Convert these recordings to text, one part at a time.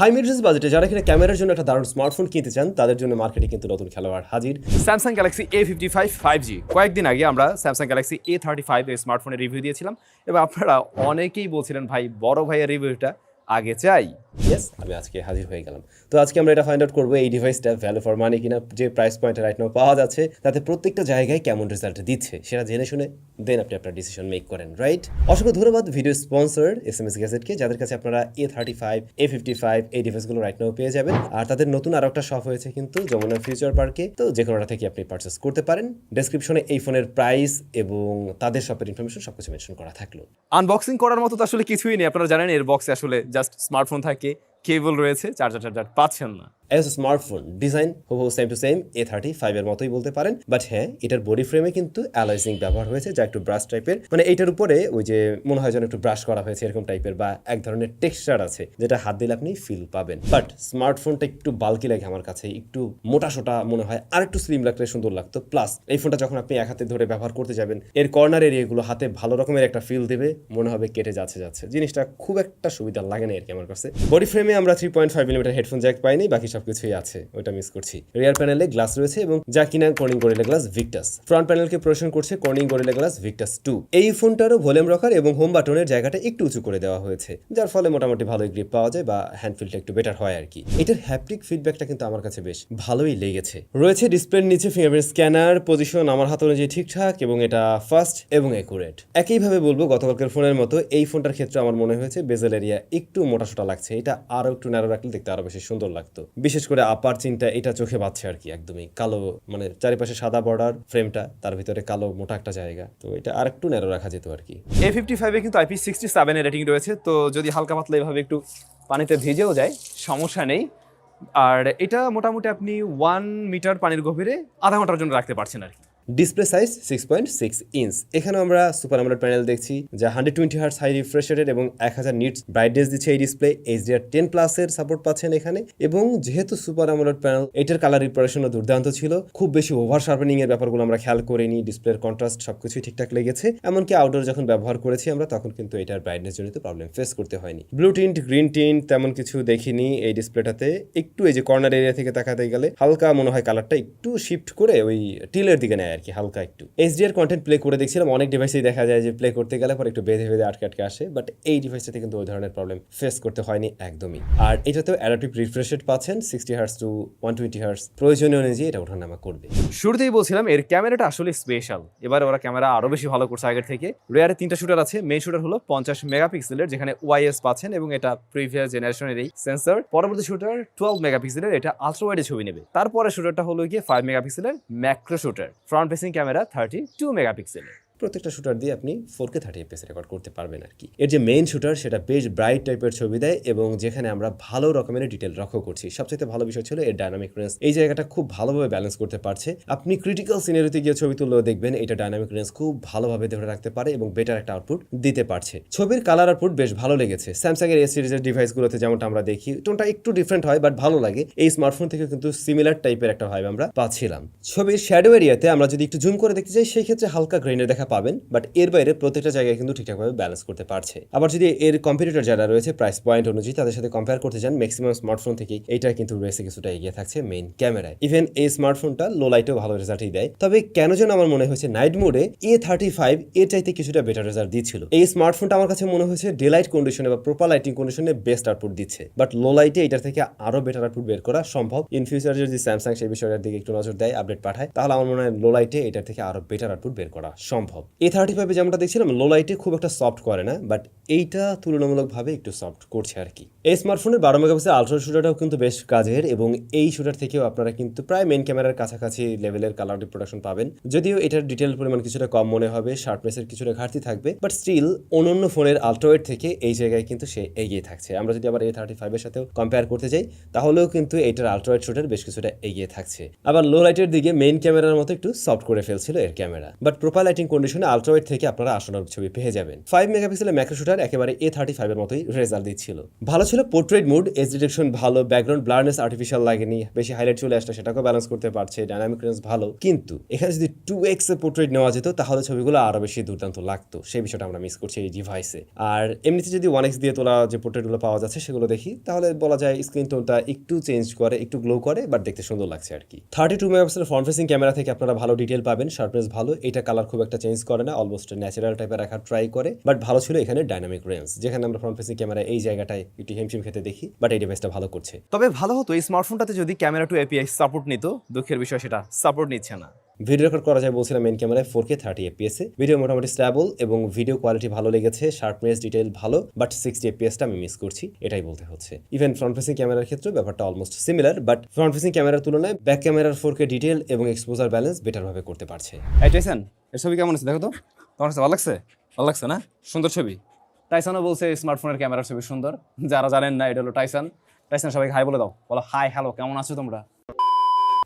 High midrange বাজেটে যারা কিনা ক্যামেরার জন্য একটা দারুণ স্মার্টফোন কিনতে চান, তাদের জন্য মার্কেটে কিন্তু নতুন খেলোয়াড় হাজির। Samsung Galaxy A fifty five five G কয়েকদিন আগে আমরা Samsung Galaxy A thirty five এর স্মার্টফোনের রিভিউ দিয়েছিলাম। এবং আপনারা অনেকেই বলছিলেন, ভাই, বড় ভাইয়ের রিভিউটা আগে চাই। ইয়েস আমি আজকে হাজির হয়ে গেলাম। তো আজকে আমরা এটা ফাইন্ড আউট করব এই ডিভাইসটা ভ্যালু ফর মানি কিনা, যে প্রাইস পয়েন্টে রাইট নাও পাওয়া যাচ্ছে, তাতে প্রত্যেকটা জায়গায় কেমন রেজাল্ট দিচ্ছে, সেটা জেনে শুনে দেন আপনি আপনার ডিসিশন মেক করেন রাইট অসংখ্য ধন্যবাদ video sponsor S M S গ্যাজেটকে যাদের কাছে আপনারা A thirty five A fifty five এই ডিভাইসগুলো রাইট নাও পেয়ে যাবেন। আর তাদের নতুন আরও একটা শপ হয়েছে কিন্তু যমুনা ফিউচার পার্কে তো যে কোনোটা থেকে আপনি পারচেস করতে পারেন। ডেসক্রিপশনে এই ফোনের প্রাইস এবং তাদের শপের ইনফরমেশন সব কিছু মেনশন করা থাকল। আনবক্সিং করার মতো তো আসলে কিছুই নেই, আপনারা জানেন এর বক্সে আসলে জাস্ট স্মার্টফোন থাকে que কেবল রয়েছে, চার্জার চার্জার পাচ্ছেন না। অ্যাজ স্মার্টফোন ডিজাইন হো same to same A thirty ফাইভের মতোই বলতে পারেন। বাট হ্যাঁ এটার বডি ফ্রেমে কিন্তু অ্যালাইজিং ব্যবহার হয়েছে, যা একটু ব্রাশ টাইপের মানে এইটার উপরে ওই যে মনে হয় যেন একটু ব্রাশ করা হয়েছে এরকম টাইপের বা এক ধরনের টেক্সচার আছে, যেটা হাত দিলে আপনি ফিল পাবেন। বাট স্মার্টফোনটা একটু বালকি লাগে আমার কাছে, একটু মোটা সোটা মনে হয় আর একটু স্লিম লাগলে সুন্দর লাগতো। প্লাস এই ফোনটা যখন আপনি এক হাতে ধরে ব্যবহার করতে যাবেন, এর কর্নার এরিয়াগুলো হাতে ভালো রকমের একটা ফিল দেবে, মনে হবে কেটে যাচ্ছে যাচ্ছে। জিনিসটা খুব একটা সুবিধা লাগে না আর কি আমার কাছে। বডি ফ্রেমে আমরা three point five millimetre headphone jack পাইনি, বাকি সবকিছুই আছে ওটা মিস করছি। রিয়ার প্যানেলে গ্লাস রয়েছে এবং যা কিনা Corning Gorilla Glass Victus front প্যানেলকে প্রোশন করছে Corning Gorilla Glass Victus two এই ফোনটারও ভলিউম রকার এবং হোম বাটনের জায়গাটা একটু উঁচু করে দেওয়া হয়েছে, যার ফলে মোটামুটি ভালোই গ্রিপ পাওয়া যায় বা হ্যান্ডফিলটা একটু বেটার হয় আর কি। এটার হ্যাপটিক ফিডব্যাকটা কিন্তু আমার কাছে বেশ ভালোই লেগেছে। রয়েছে ডিসপ্লের নিচে ফিঙ্গারপ্রিন্ট স্ক্যানার পজিশন আমার হাত অনুযায়ী ঠিকঠাক এবং এটা ফাস্ট এবং অ্যাকুরেট একইভাবে বলব, গতকালকের ফোনের মতো এই ফোনটার ক্ষেত্রে আমার মনে হয়েছে বেজেল এরিয়া একটু মোটাসোটা লাগছে, এটা আরও একটু ন্যারো রাখলে দেখতে আরও বেশি সুন্দর লাগতো। বিশেষ করে আপার চিনটা এটা চোখে বাচ্ছে আর কি, একদমই। কালো মানে চারিপাশে সাদা বর্ডার ফ্রেমটা তার ভিতরে কালো মোটা একটা জায়গা। তো এটা আর একটু ন্যারো রাখা যেত আর কি। এ ফিফটি ফাইভে কিন্তু আইপি সিক্সটি সেভেনের রেটিং রয়েছে, তো যদি হালকা পাতলা এভাবে একটু পানিতে ভিজেও যায়, সমস্যা নেই। আর এটা মোটামুটি আপনি ওয়ান মিটার পানির গভীরে আধা ঘণ্টার জন্য রাখতে পারছেন আর কি। Display size six point six inch এখানে আমরা সুপার আমলেট প্যানেল দেখছি, যা hundred twenty hertz high refresh rated এবং এক হাজার নিটস ব্রাইটনেস দিচ্ছে এই ডিসপ্লে এইচডিআর টেন প্লাসের সাপোর্ট পাচ্ছেন এখানে। এবং যেহেতু সুপার আমলেট প্যানেল এটার কালার রিপারেশনও দুর্দান্ত ছিল। খুব বেশি ওভার শার্পেনিং এর ব্যাপারগুলো আমরা খেয়াল করিনি। ডিসপ্লের কন্ট্রাস্ট সবকিছুই ঠিকঠাক লেগেছে। এমনকি আউটডোর যখন ব্যবহার করেছি আমরা, তখন কিন্তু এটার ব্রাইটনেস জনিত প্রবলেম ফেস করতে হয়নি। ব্লু টিন্ট গ্রিন টিন্ট তেমন কিছু দেখিনি এই ডিসপ্লেটাতে একটু এই যে কর্নার এরিয়া থেকে তাকাতে গেলে, হালকা মনে হয় কালারটা একটু শিফট করে ওই টিলের দিকে নেয় আর কি হালকা একটু। এইচডিআর কন্টেন্ট প্লে করে দেখছিলাম, অনেক ডিভাইসেই দেখা যায় যে প্লে করতে গেলে পরে একটু বেঁধে বেঁধে আটকে আটকে আসে বাট এই ডিভাইসটাতে কিন্তু ওই ধরনের প্রবলেম ফেস করতে হয়নি একদমই। আর এটাতেও অ্যাডাপটিভ রিফ্রেশ রেট পাচ্ছেন sixty hertz to one twenty hertz প্রয়োজনীয় অনুযায়ী এটা ওঠানামা করবে। শুরুতেই বলছিলাম, এর ক্যামেরাটা আসলে স্পেশাল এবার ওরা ক্যামেরা আরও বেশি ভালো করছে আগের থেকে। রেয়ারে তিনটা শুটার আছে মেইন শুটার হলো পঞ্চাশ মেগাপিক্সেলের যেখানে ওয়াইএস পাচ্ছেন এবং এটা প্রিভিয়াস জেনারেশনের এই সেন্সর পরবর্তী শুটার টুয়েলভ মেগাপিক্সেলের এটা আলট্রা ওয়াইডে ছবি নেবে। তারপরে শুটারটা হলো গিয়ে ফাইভ মেগাপিক্সেলের macro shooter front facing camera thirty two মেগাপিক্সেলের প্রত্যেকটা শুটার দিয়ে আপনি four K thirty FPS record করতে পারবেন আর কি। এর যে মেইন শুটার সেটা বেশ ব্রাইট টাইপের ছবি দেয় এবং যেখানে আমরা ভালো রকমের ডিটেল লক্ষ্য করছি। সবচেয়ে ভালো বিষয় ছিল এর ডায়নামিক রেঞ্জ এই জায়গাটা খুব ভালোভাবে ব্যালেন্স করতে পারছে। আপনি ক্রিটিক্যাল সিনারিতে গিয়ে ছবি তুললেও দেখবেন এটা ডায়নামিক রেঞ্জ খুব ভালোভাবে ধরে রাখতে পারে এবং বেটার একটা আউটপুট দিতে পারছে। ছবির কালার আউটপুট বেশ ভালো লেগেছে। স্যামসাং এর এস সিরিজের ডিভাইসগুলোতে যেমনটা আমরা দেখি টোনটা একটু ডিফারেন্ট হয় বাট ভালো লাগে। এই স্মার্টফোন থেকে কিন্তু সিমিলার টাইপের একটা ভাইব আমরা পাচ্ছিলাম। ছবির শ্যাডো এরিয়াতে আমরা যদি একটু জুম করে দেখতে চাই সেই ক্ষেত্রে হালকা গ্রেনের দেখা পাবেন বাট এর বাইরে প্রত্যেকটা জায়গায় কিন্তু ঠিকঠাকভাবে ব্যালেন্স করতে পারছে। আবার যদি এর কম্পিটিটর যারা রয়েছে প্রাইস পয়েন্ট অনুযায়ী তাদের সাথে কম্পেয়ার করতে চান ম্যাক্সিমাম স্মার্টফোন থেকে এটা কিন্তু রয়েছে কিছুটা এগিয়ে থাকছে মেইন ক্যামেরায় ইভেন এই স্মার্টফোনটা লো লাইটেও ভালো রেজাল্টই দেয়। তবে কেন যেন আমার মনে হয়েছে নাইট মোডে এ থার্টি ফাইভ এর চাইতে কিছুটা বেটার রেজাল্ট দিচ্ছিল। এই স্মার্টফোনটা আমার কাছে মনে হয়েছে ডে লাইট কন্ডিশনে বা প্রপার লাইটিং কন্ডিশনে বেস্ট আউটপুট দিচ্ছে। বাট লো লাইটে এটার থেকে আরও বেটার আউটপুট বের করা সম্ভব। ইন ফিউচার যদি স্যামসাং সেই বিষয়টার দিকে একটু নজর দেয় আপডেট পাঠায়, তাহলে আমার মনে হয় লো লাইটে এটার থেকে আরও বেটার আউটপুট বের করা সম্ভব। এ থার্টি ফাইভে যেমনটা দেখছিলাম লো লাইটে খুব একটা সফট করে না বাট এইটা তুলনামূলকভাবে একটু সফট করছে আর কি। এই স্মার্টফোনের বারো মেগাপিক্সেল আলট্রা শুটারটাও কিন্তু বেশ কাজের এবং এই শুটার থেকেও আপনারা কিন্তু প্রায় মেন ক্যামেরার কাছাকাছি লেভেলের কালার রিপ্রোডাকশন পাবেন। যদিও এটার ডিটেল পরিমাণ কিছুটা কম মনে হবে শার্পনেসের কিছুটা ঘাটতি থাকবে বাট স্টিল অন্যান্য ফোনের আলট্রাওয়েড থেকে এই জায়গায় কিন্তু সে এগিয়ে থাকছে। আমরা যদি আবার এ থার্টি ফাইভের সাথেও কম্পেয়ার করতে যাই, তাহলেও কিন্তু এটার আলট্রাওয়েড শুটার বেশ কিছুটা এগিয়ে থাকছে। আবার লো লাইটের দিকে মেইন ক্যামেরার মতো একটু সফট করে ফেলছিল এর ক্যামেরা বাট প্রোপার লাইটিং কন্ডিশনে আলট্রাওয়েড থেকে আপনারা আসন্ন ছবি পেয়ে যাবেন। ফাইভ মেগাপিক্সেলের ম্যাক্রো শুটার একেবারে এ থার্টি ফাইভের মতোই রেজাল্ট দিচ্ছিল। ভালো ছিল ছিল পোর্ট্রেট মুড এজ ডিটেকশন ভালো ব্যাকগ্রাউন্ড ব্লারনেস আর্টিফিশিয়াল লাগেনি, বেশি হাইলাইট চলে আসলে, সেটাকেও ব্যালেন্স করতে পারছে ডাইনামিক রেঞ্জ ভালো। কিন্তু এখানে যদি টু এক্স পোর্ট্রেট নেওয়া যেত, তাহলে ছবিগুলো আরও বেশি দুর্দান্ত লাগতো, সেই বিষয়টা আমরা মিস করছি এই ডিভাইসে আর এমনিতে যদি ওয়ান এক্স দিয়ে তোলা যে পোর্ট্রেটগুলো পাওয়া যাচ্ছে, সেগুলো দেখি, তাহলে বলা যায় স্ক্রিন টোনটা একটু চেঞ্জ করে, একটু গ্লো করে বাট দেখতে সুন্দর লাগছে আর কি। থার্টি টু মেগাপিক্সেলের ফ্রন্ট ফেসিং ক্যামেরা থেকে আপনারা ভালো ডিটেল পাবেন শার্পনেস ভালো, এটা কালার খুব একটা চেঞ্জ করে না অলমোস্ট ন্যাচারাল টাইপের রাখার ট্রাই করে বাট ভালো ছিল এখানে ডাইনামিক রেঞ্জ যেখানে আমরা ফ্রন্ট ফেসিং ক্যামেরা এই জায়গাটায় একটু হিমশিম খেতে দেখি বাট এই ডিভাইসটা ভালো করছে। তবে ভালো হতো এই স্মার্টফোনটাতে যদি ক্যামেরা টু এপিআই সাপোর্ট নিত দুঃখের বিষয় সেটা সাপোর্ট নিচ্ছে না। ভিডিও রেকর্ড করা যায় বলছিলাম মেন ক্যামেরায় ফোর কে থার্টি এপিএসে ভিডিও মোটামুটি স্ট্যাবল এবং ভিডিও কোয়ালিটি ভালো লেগেছে শার্পনেস ডিটেল ভালো বাট সিক্সটি এপিএসটা আমি মিস করছি এটাই বলতে হচ্ছে। ইভেন ফ্রন্ট ফেসিং ক্যামেরার ক্ষেত্রে ব্যাপারটা almost similar but front facing ক্যামেরার তুলনায় ব্যাক ক্যামেরার ফোর কে ডিটেল এবং এক্সপোজার ব্যালেন্স বেটারভাবে করতে পারছে। এই এর ছবি কেমন আছে দেখো তো? তোমার কাছে ভালো লাগছে? ভালো লাগছে না? সুন্দর ছবি। টাইসানও বলছে স্মার্টফোনের ক্যামেরা ছবি সুন্দর। যারা জানেন না, এটা হলো টাইসান টাইসান সবাইকে হাই বলে দাও। বলো হাই হ্যালো কেমন আছো তোমরা?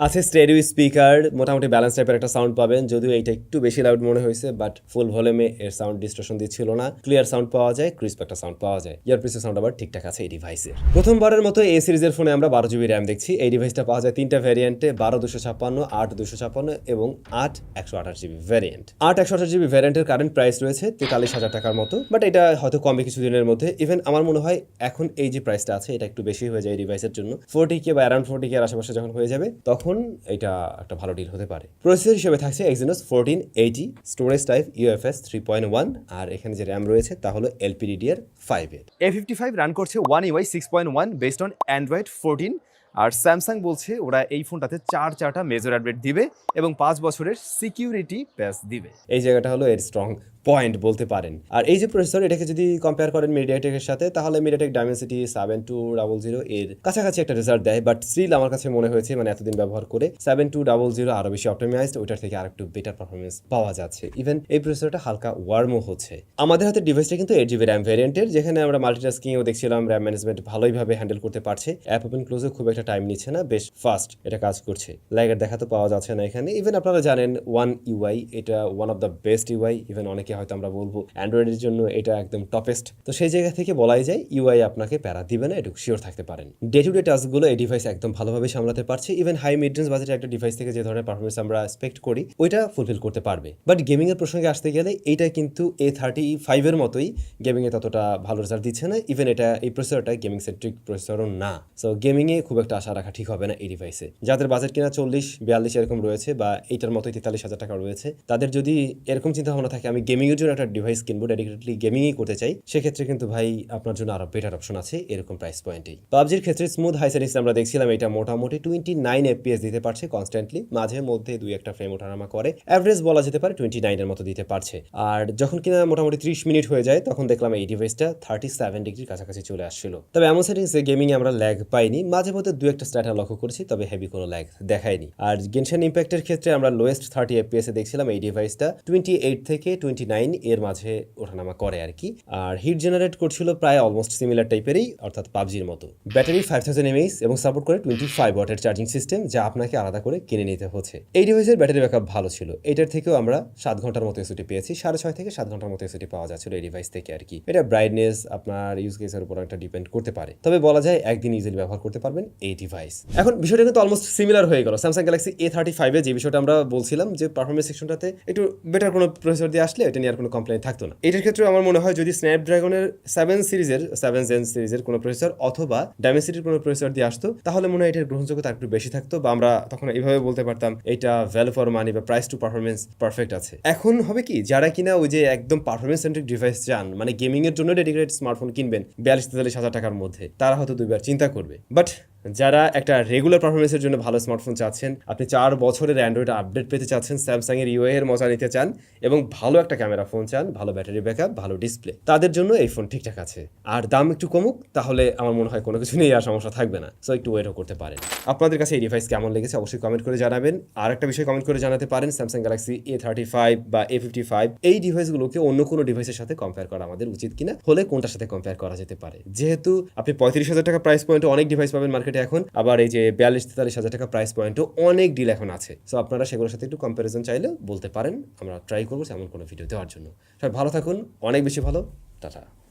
আছে স্টেডিও স্পিকার, মোটামুটি ব্যালেন্স টাইপের একটা সাউন্ড পাবেন। যদিও এইটা একটু বেশি লাউড মনে হয়েছে বাট ফুল ভলিউমে এর সাউন্ড ডিস্ট্রেশন দিচ্ছিল না। ক্লিয়ার সাউন্ড পাওয়া যায় ক্রিস্প একটা সাউন্ড পাওয়া যায়। ইয়ারপিসের সাউন্ড আবার ঠিকঠাক আছে এই ডিভাইসের প্রথমবারের মতো এই সিরিজের ফোনে আমরা বারো জিবি র্যাম দেখছি। এই ডিভাইসটা পাওয়া যায় তিনটা ভ্যারিয়েন্টে বারো দুশো ছাপ্পান্ন, আট দুশো ছাপ্পান্ন এবং আট একশো আঠাশ জিবি ভ্যারিয়েন্ট আট একশো আঠাশ জিবি ভ্যারিয়েন্টের কারেন্ট প্রাইস রয়েছে তেতাল্লিশ হাজার টাকার মতো বাট এটা হয়তো কমবে কিছুদিনের মধ্যে। ইভেন আমার মনে হয় এখন এই যে প্রাইসটা আছে, এটা একটু বেশি হয়ে যায় এই ডিভাইসের জন্য। ফোরটি কে বা অ্যারাউন্ড ফোরটি কে আশেপাশে যখন হয়ে যাবে, তখন এটা একটা ভালো ডিল হতে পারে। প্রসেসর হিসেবে থাকছে Exynos fourteen eighty storage type UFS three point one আর এখানে যে র্যাম রয়েছে তা হলো এলপিডিডিআর ফাইভের এ ফিফটি ফাইভ রান করছে One UI six point one based on Android fourteen R Samsung বলছে ওরা এই ফোনটাতে চার চারটা মেজর আপডেট দিবে এবং পাঁচ বছরের সিকিউরিটি প্যাচ দিবে। এই জায়গাটা হলো এর স্ট্রং পয়েন্ট বলতে পারেন। আর এই যে প্রসেসর এটাকে যদি কম্পেয়ার করেন মিডিয়াটেকের সাথে, তাহলে MediaTek Dimensity seven two double zero এর কাছাকাছি একটা রেজাল্ট দেয় বাট স্টিল আমার কাছে মনে হয়েছে মানে এতদিন ব্যবহার করে সেভেন টু ডাবল জিরো আরও বেশি অপটিমাইজড ওইটার থেকে আর একটু বেটার পারফরমেন্স পাওয়া যাচ্ছে। ইভেন এই প্রসেসরটা হালকা ওয়ার্মও হচ্ছে। আমাদের হাতে ডিভাইসটা কিন্তু এইট জিবি র্যাম ভ্যারিয়েন্টের যেখানে আমরা মাল্টিটাস্কিংও দেখছিলাম র্যাম ম্যানেজমেন্ট ভালোইভাবে হ্যান্ডেল করতে পারছে। অ্যাপ ওপেন ক্লোজও খুব একটা টাইম নিচ্ছে না, বেশ ফাস্ট এটা কাজ করছে। লাইগার দেখা তো পাওয়া যাচ্ছে না এখানে। ইভেন আপনারা জানেন ওয়ান ইউআই এটা one of the best UI even অনেকে হয়তো আমরা বলব অ্যান্ড্রয়েডের জন্য এটা একদম টপেস্ট তো সেই জায়গা থেকে বলাই যায় ইউআই আপনাকে প্যারা দিবে না, এটুকু শিওর থাকতে পারেন। ডে টু ডে টাস্কগুলো এই ডিভাইস একদম ভালোভাবে সামলাতে পারছে। ইভেন হাই মিডরেঞ্জ বাজেটের একটা ডিভাইস থেকে যে ধরনের পারফরমেন্স আমরা এক্সপেক্ট করি, ওইটা ফুলফিল করতে পারবে। বাট গেমিং এর প্রসঙ্গে আসতে গেলে এইটা কিন্তু এ থার্টি ফাইভের মতোই গেমিং এ ততটা ভালো রেজাল্ট দিচ্ছে না। ইভেন এটা, এই প্রসেসরটা গেমিং সেন্ট্রিক প্রসেসরও না। সো গেমিং এ খুব একটা আশা রাখা ঠিক হবে না এই ডিভাইসে যাদের বাজেট কিনা চল্লিশ, বিয়াল্লিশ এরকম রয়েছে বা এইটার মতোই তেতাল্লিশ হাজার টাকা রয়েছে, তাদের যদি এরকম চিন্তা ভাবনা থাকে, আমি গেমিং এর জন্য একটা ডিভাইস কিনবো ডেডিকেটলি গেমিংই করতে চাই, সেক্ষেত্রে কিন্তু ভাই আপনার জন্য আরও বেটার অপশন আছে এরকম প্রাইস পয়েন্টেই পাবজির ক্ষেত্রে স্মুথ হাই সেটিংস আমরা দেখছিলাম, এটা মোটামুটি টোয়েন্টি নাইন এফপিএস দিতে পারছে কনস্ট্যান্টলি মাঝে মধ্যে দুই একটা ফ্রেম ওঠানামা করে অ্যাভারেজ বলা যেতে পারে টোয়েন্টি নাইনের মতো দিতে পারছে। আর যখন কিনা মোটামুটি ত্রিশ মিনিট হয়ে যায়, তখন দেখলাম এই ডিভাইসটা থার্টি সেভেন ডিগ্রির কাছাকাছি চলে আসছিল। তবে এমন সেটিংসে গেমিংয়ে আমরা ল্যাগ পাইনি, মাঝে মধ্যে দু একটা স্ট্যাটার লক্ষ্য করেছি, তবে হেভি কোনো ল্যাগ দেখায়নি। আর গেনশন ইম্প্যাক্টের ক্ষেত্রে আমরা লোয়েস্ট থার্টি এফপিএস দেখছিলাম এই ডিভাইসটা টোয়েন্টি এইট থেকে টোয়েন্টি নাইন এর মাঝে ওঠানামা করে আর কি আর হিট জেনারেট করছিল প্রায় অলমোস্ট সিমিলার টাইপেরই অর্থাৎ পাবজির মতো। ব্যাটারি ফাইভ থাউজেন্ড এমএইচ এবং সাপোর্ট করে টোয়েন্টি ফাইভ ওয়াটের চার্জিং সিস্টেম যা আপনাকে আলাদা করে কিনে নিতে হচ্ছে। এই ডিভাইসের ব্যাটারি ব্যাকআপ ভালো ছিল। এটার থেকেও আমরা সাত ঘণ্টার মতো এসিটি পেয়েছি। সাড়ে ছয় থেকে সাত ঘণ্টার মতো এসিটি পাওয়া যাচ্ছিল এই ডিভাইস থেকে আর কি এটা ব্রাইটনেস আপনার ইউজ কেসের উপর একটা ডিপেন্ড করতে পারে। তবে বলা যায় একদিন ইজিলি ব্যবহার করতে পারবেন এই ডিভাইস এখন বিষয়টা কিন্তু অলমোস্ট সিমিলার হয়ে গেল। স্যামসাং গ্যালাক্সি এ থার্টি ফাইভে যে বিষয়টা আমরা বলছিলাম যে পারফরমেন্স সেকশনটাতে একটু বেটার কোনো প্রসেসর দিয়ে আসলে এটা নিয়ে আর কোনো কমপ্লেন থাকতো না। এটার ক্ষেত্রে আমার মনে হয় যদি স্ন্যাপড্রাগনের সেভেন সিরিজের সেভেন জেন সিরিজের কোনো প্রসেসর অথবা ডাইমেন্সিটির কোনো প্রসেসর দিয়ে আসতো, তাহলে মনে হয় এটার গ্রহণযোগ্যতা একটু বেশি থাকতো বা আমরা তখন এইভাবে বলতে পারতাম, এটা ভ্যালু ফর মানি বা প্রাইস টু পারফরমেন্স পারফেক্ট আছে। এখন হবে কি, যারা কিনা ওই যে একদম পারফরমেন্স সেন্ট্রিক ডিভাইস চান মানে গেমিং এর জন্য ডেডিকেটেড স্মার্টফোন কিনবেন, বিয়াল্লিশ তেতাল্লিশ হাজার টাকার মধ্যে, তারা হয়তো দুইবার চিন্তা করবে। বাট যারা একটা রেগুলার পারফরমেন্সের জন্য ভালো স্মার্টফোন চাচ্ছেন, আপনি চার বছরের অ্যান্ড্রয়েড আপডেট পেতে চাচ্ছেন স্যামসাং এর ইউএ এর মজা নিতে চান এবং ভালো একটা ক্যামেরা ফোন চান, ভালো ব্যাটারি ব্যাকআপ ভালো ডিসপ্লে তাদের জন্য এই ফোন ঠিকঠাক আছে। আর দাম একটু কমুক, তাহলে আমার মনে হয় কোনো কিছু নিয়ে আর সমস্যা থাকবে না। সো একটু ওয়েটও করতে পারেন। আপনাদের কাছে এই ডিভাইস কেমন লেগেছে অবশ্যই কমেন্ট করে জানাবেন। আর একটা বিষয় কমেন্ট করে জানাতে পারেন Samsung Galaxy A thirty five বা এ ফিফটি ফাইভ এই ডিভাইসগুলোকে অন্য কোনো ডিভাইসের সাথে কম্পেয়ার করা আমাদের উচিত কিনা? হলে কোনটার সাথে কম্পেয়ার করা যেতে পারে? যেহেতু আপনি পঁয়ত্রিশ হাজার টাকা প্রাইস পয়েন্টে অনেক ডিভাইস পাবেন মার্কেটে এখন। আবার এই যে বিয়াল্লিশ তেতাল্লিশ হাজার টাকা প্রাইস পয়েন্টও অনেক ডিল এখন আছে। সো আপনারা সেগুলোর সাথে একটু কম্প্যারিজন চাইলে বলতে পারেন। আমরা ট্রাই করব এমন কোনো ভিডিও দেওয়ার জন্য। সবাই ভালো থাকুন, অনেক বেশি ভালো। টাটা।